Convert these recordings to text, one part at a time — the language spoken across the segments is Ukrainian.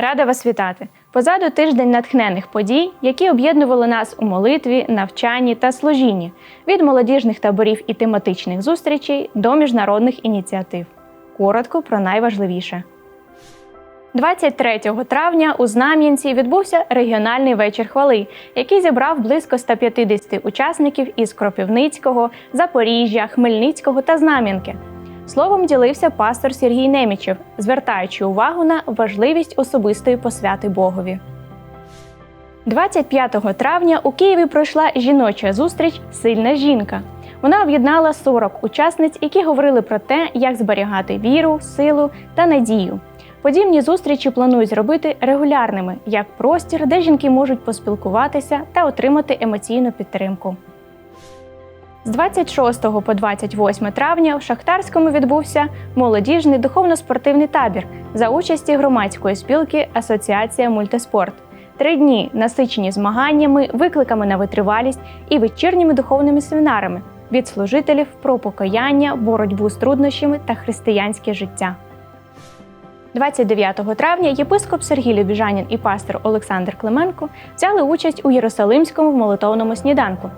Рада вас вітати! Позаду тиждень натхнених подій, які об'єднували нас у молитві, навчанні та служінні від молодіжних таборів і тематичних зустрічей до міжнародних ініціатив. Коротко про найважливіше. 23 травня у Знам'янці відбувся регіональний вечір хвали, який зібрав близько 150 учасників із Кропивницького, Запоріжжя, Хмельницького та Знам'янки. Словом ділився пастор Сергій Немічев, звертаючи увагу на важливість особистої посвяти Богові. 25 травня у Києві пройшла жіноча зустріч Сильна жінка. Вона об'єднала 40 учасниць, які говорили про те, як зберігати віру, силу та надію. Подібні зустрічі планують зробити регулярними як простір, де жінки можуть поспілкуватися та отримати емоційну підтримку. З 26 по 28 травня в Шахтарському відбувся молодіжний духовно-спортивний табір за участі громадської спілки Асоціація Мультиспорт. Три дні насичені змаганнями, викликами на витривалість і вечірніми духовними семінарами від служителів про покаяння, боротьбу з труднощами та християнське життя. 29 травня єпископ Сергій Любіжанін і пастор Олександр Клименко взяли участь у Єрусалимському молитовному сніданку.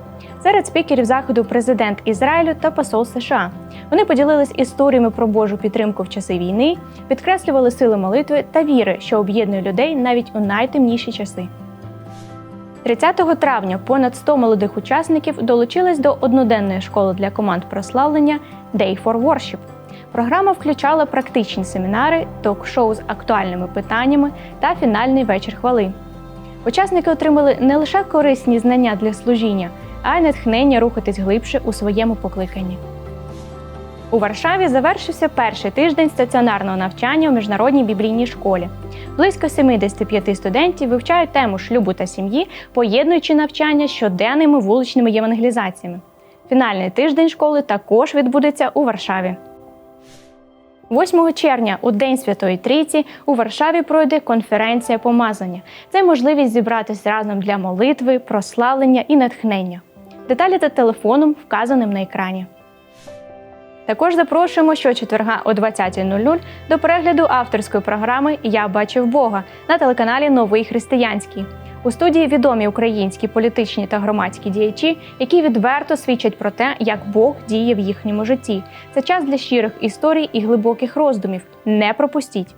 Серед спікерів заходу президент Ізраїлю та посол США. Вони поділились історіями про Божу підтримку в часи війни, підкреслювали сили молитви та віри, що об'єднує людей навіть у найтемніші часи. 30 травня понад 100 молодих учасників долучились до одноденної школи для команд прославлення Day for Worship. Програма включала практичні семінари, ток-шоу з актуальними питаннями та фінальний вечір хвали. Учасники отримали не лише корисні знання для служіння, а й натхнення рухатись глибше у своєму покликанні. У Варшаві завершився перший тиждень стаціонарного навчання у міжнародній біблійній школі. Близько 75 студентів вивчають тему шлюбу та сім'ї, поєднуючи навчання щоденними вуличними євангелізаціями. Фінальний тиждень школи також відбудеться у Варшаві. 8 червня, у День Святої Трійці, у Варшаві пройде конференція помазання. Це можливість зібратись разом для молитви, прославлення і натхнення. Деталі за телефоном, вказаним на екрані. Також запрошуємо щочетверга о 20.00 до перегляду авторської програми Я бачив Бога на телеканалі Новий Християнський. У студії відомі українські політичні та громадські діячі, які відверто свідчать про те, як Бог діє в їхньому житті. Це час для щирих історій і глибоких роздумів. Не пропустіть!